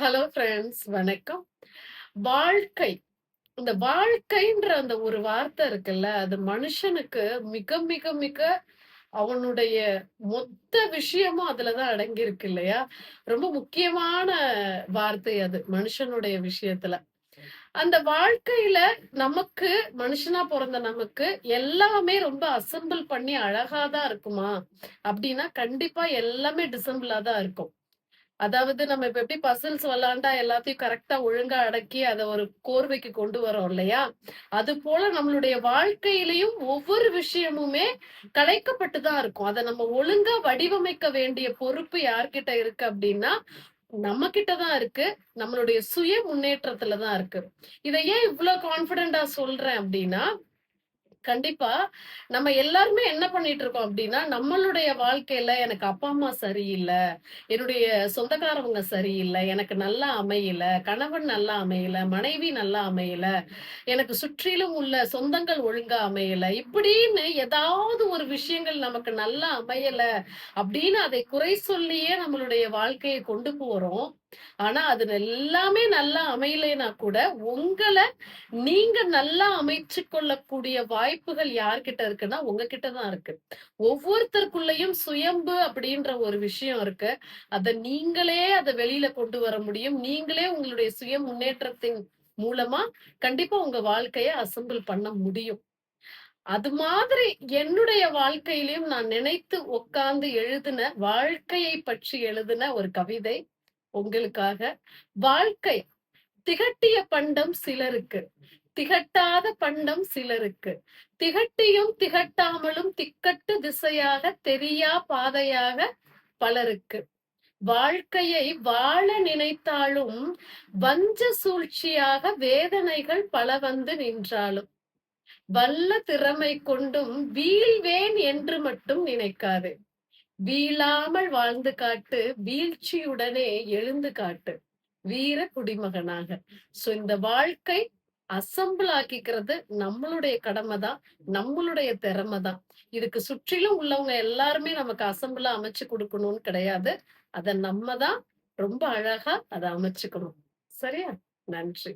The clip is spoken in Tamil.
ஹலோ ஃப்ரெண்ட்ஸ் வணக்கம். வாழ்க்கை. இந்த வாழ்க்கைன்ற அந்த ஒரு வார்த்தை இருக்குல்ல, அது மனுஷனுக்கு மிக, மிக, மிக அவனுடைய மொத்த விஷயமும் அதுலதான் அடங்கியிருக்கு இல்லையா? ரொம்ப முக்கியமான வார்த்தை அது, மனுஷனுடைய விஷயத்துல. அந்த வாழ்க்கையில நமக்கு மனுஷனா பிறந்த நமக்கு எல்லாமே ரொம்ப அசெம்பிள் பண்ணி அழகாதான் இருக்குமா? அப்படின்னா கண்டிப்பா எல்லாமே டிசம்பிளா தான் இருக்கும். அதாவது நம்ம இப்ப எப்படி பசில்ஸ் விளாண்டா எல்லாத்தையும் கரெக்டா ஒழுங்கா அடக்கி அதை ஒரு கோர்வைக்கு கொண்டு வரோம் இல்லையா? அது போல நம்மளுடைய வாழ்க்கையிலையும் ஒவ்வொரு விஷயமுமே கலைக்கப்பட்டு தான் இருக்கும். அதை நம்ம ஒழுங்கா வடிவமைக்க வேண்டிய பொறுப்பு யார்கிட்ட இருக்கு அப்படின்னா நம்ம கிட்ட தான் இருக்கு. நம்மளுடைய சுய முன்னேற்றத்துலதான் இருக்கு. இதை ஏன் இவ்வளவு கான்பிடண்டா சொல்றேன் அப்படின்னா கண்டிப்பா நம்ம எல்லாருமே என்ன பண்ணிட்டு இருக்கோம் அப்படின்னா நம்மளுடைய வாழ்க்கையில எனக்கு அப்பா, அம்மா சரியில்லை என்னுடைய சொந்தக்காரவங்க சரியில்லை எனக்கு நல்லா அமையல. கணவன் நல்லா அமையல. மனைவி நல்லா அமையல. எனக்கு சுற்றிலும் உள்ள சொந்தங்கள் ஒழுங்கா அமையல. இப்படின்னு ஏதாவது ஒரு விஷயங்கள் நமக்கு நல்லா அமையல அப்படின்னு அதை குறை சொல்லியே நம்மளுடைய வாழ்க்கையை கொண்டு போறோம். ஆனா, அது எல்லாமே நல்லா அமையலைன்னா கூட, உங்களை நீங்க நல்லா அமைச்சு கொள்ளக்கூடிய வாய்ப்புகள் யார்கிட்ட இருக்குன்னா, உங்ககிட்ட தான் இருக்கு. ஒவ்வொருத்தருக்குள்ளயும் சுயம்பு அப்படின்ற ஒரு விஷயம் இருக்கு. அதை நீங்களே அத வெளியில கொண்டு வர முடியும். நீங்களே உங்களுடைய சுய முன்னேற்றத்தின் மூலமா கண்டிப்பா உங்க வாழ்க்கைய அசம்பிள் பண்ண முடியும். அது மாதிரி என்னுடைய வாழ்க்கையிலையும் நான் நினைத்து உட்கார்ந்து எழுதின, வாழ்க்கையை பற்றி எழுதின ஒரு கவிதை உங்களுக்காக. வாழ்க்கை திகட்டிய பண்டம் சிலருக்கு. திகட்டாத பண்டம் சிலருக்கு. திகட்டியும் திகட்டாமலும் திக்கட்டு திசையாக தெரியா பாதையாக பலருக்கு. வாழ்க்கையை வாழ நினைத்தாலும் வஞ்ச சூழ்ச்சியாக வேதனைகள் பல வந்து நின்றாலும். வல்ல திறமை கொண்டும் வீழ்வேன் என்று மட்டும் நினைக்காதே. வீழாமல் வாழ்ந்து காட்டு, வீழ்ச்சியுடனே எழுந்து காட்டு. வீர குடிமகனாக. சோ இந்த வாழ்க்கை அசம்பிள் ஆக்கிக்கிறது நம்மளுடைய கடமை தான். நம்மளுடைய திறமை தான். இதுக்கு சுற்றிலும் உள்ளவங்க எல்லாருமே நமக்கு அசம்பிளா அமைச்சு கொடுக்கணும்னு கிடையாது. அதை நம்ம தான் ரொம்ப அழகா அத அமைச்சுக்கணும். சரியா? நன்றி.